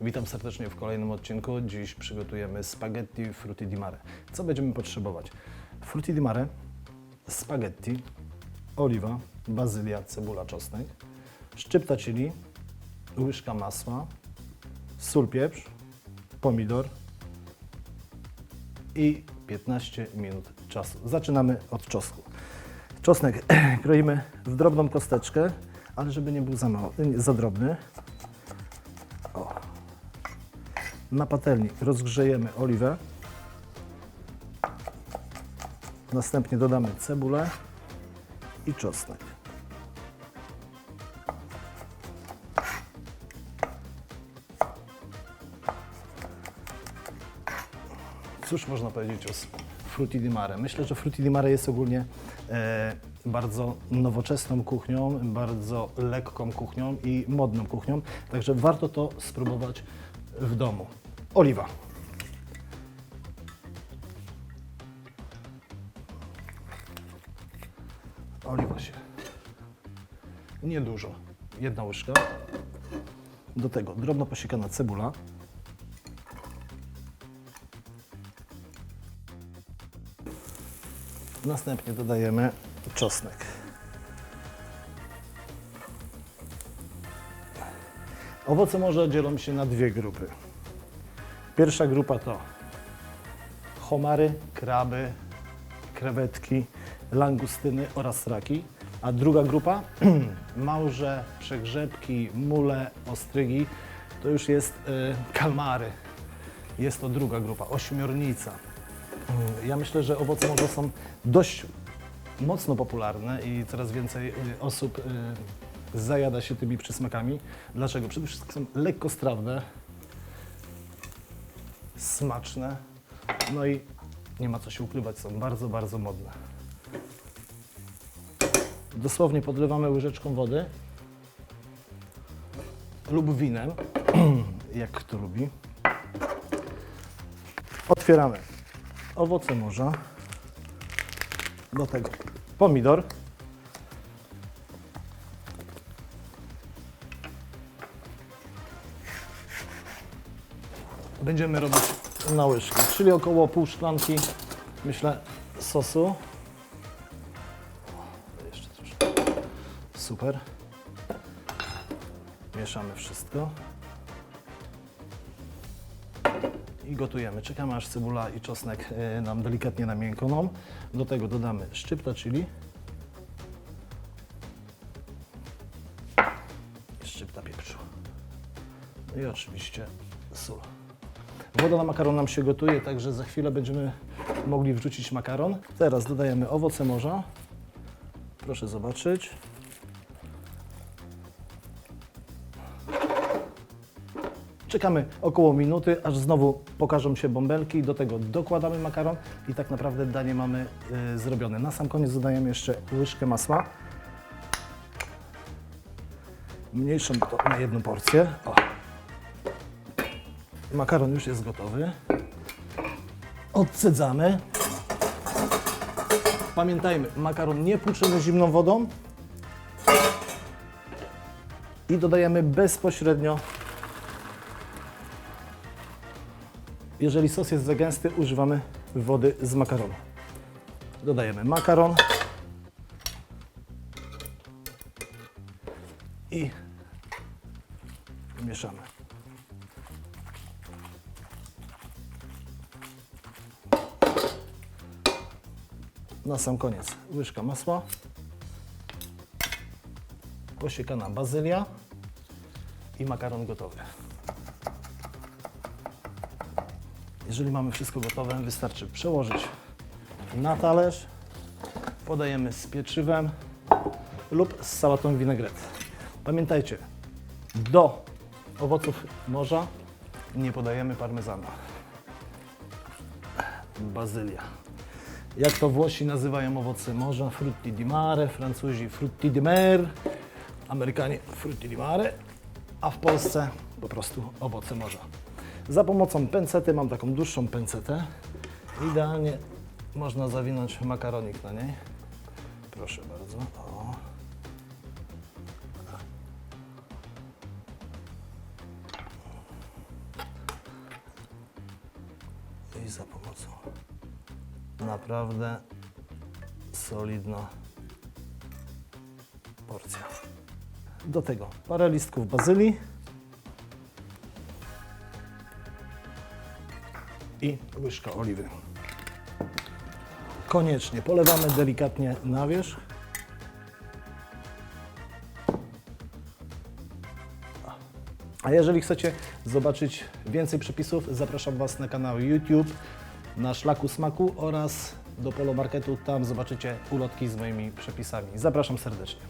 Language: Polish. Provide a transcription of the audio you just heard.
Witam serdecznie w kolejnym odcinku. Dziś przygotujemy spaghetti frutti di mare. Co będziemy potrzebować? Frutti di mare, spaghetti, oliwa, bazylia, cebula, czosnek, szczypta chili, łyżka masła, sól, pieprz, pomidor i 15 minut czasu. Zaczynamy od czosnku. Czosnek kroimy w drobną kosteczkę, ale żeby nie był za, mały, za drobny. O. Na patelni rozgrzejemy oliwę. Następnie dodamy cebulę i czosnek. Cóż można powiedzieć o Frutti di Mare? Myślę, że Frutti di Mare jest ogólnie e, bardzo nowoczesną kuchnią, bardzo lekką kuchnią i modną kuchnią, także warto to spróbować w domu. Oliwa. Oliwa się. Niedużo. Jedna łyżka. Do tego drobno posiekana cebula. Następnie dodajemy czosnek. Owoce morza dzielą się na dwie grupy. Pierwsza grupa to homary, kraby, krewetki, langustyny oraz raki, a druga grupa małże, przegrzebki, mule, ostrygi, to już jest y, kalmary. Jest to druga grupa, ośmiornica. Mm, Ja myślę, że owoce morza są dość mocno popularne i coraz więcej y, osób y, zajada się tymi przysmakami. Dlaczego? Przede wszystkim są lekkostrawne, smaczne, no i nie ma co się ukrywać, są bardzo, bardzo modne. Dosłownie podlewamy łyżeczką wody lub winem, jak kto lubi. Otwieramy owoce morza, do tego pomidor, będziemy robić na łyżki, czyli około pół szklanki, myślę, sosu. Jeszcze troszkę. Super. Mieszamy wszystko. i gotujemy. Czekamy aż cebula i czosnek e, nam delikatnie namiękną. Do tego dodamy szczypta chili. I szczypta pieprzu. I oczywiście sól. Woda na makaron nam się gotuje, także za chwilę będziemy mogli wrzucić makaron. Teraz dodajemy owoce morza. Proszę zobaczyć. Czekamy około minuty, aż znowu pokażą się bąbelki. Do tego dokładamy makaron i tak naprawdę danie mamy y, zrobione. Na sam koniec dodajemy jeszcze łyżkę masła. Mniejszą to na jedną porcję. O. Makaron już jest gotowy. Odcedzamy. Pamiętajmy, makaron nie płuczymy zimną wodą i dodajemy bezpośrednio Jeżeli sos jest za gęsty, używamy wody z makaronu. Dodajemy makaron i mieszamy. Na sam koniec łyżka masła, posiekana bazylia i makaron gotowy. Jeżeli mamy wszystko gotowe, wystarczy przełożyć na talerz. Podajemy z pieczywem lub z sałatą vinaigrette. Pamiętajcie, do owoców morza nie podajemy parmezana. Bazylia jak to Włosi nazywają owoce morza, frutti di mare, Francuzi frutti di mer, Amerykanie frutti di mare, a w Polsce po prostu owoce morza. Za pomocą pęcety, mam taką dłuższą pęcetę, idealnie można zawinąć makaronik na niej. Proszę bardzo. O. I za pomocą Naprawdę solidna porcja. Do tego parę listków bazylii i łyżka oliwy. Koniecznie polewamy delikatnie na wierzch. A jeżeli chcecie zobaczyć więcej przepisów, zapraszam Was na kanał YouTube, na Szlaku Smaku oraz do Polo Marketu. Tam zobaczycie ulotki z moimi przepisami. Zapraszam serdecznie.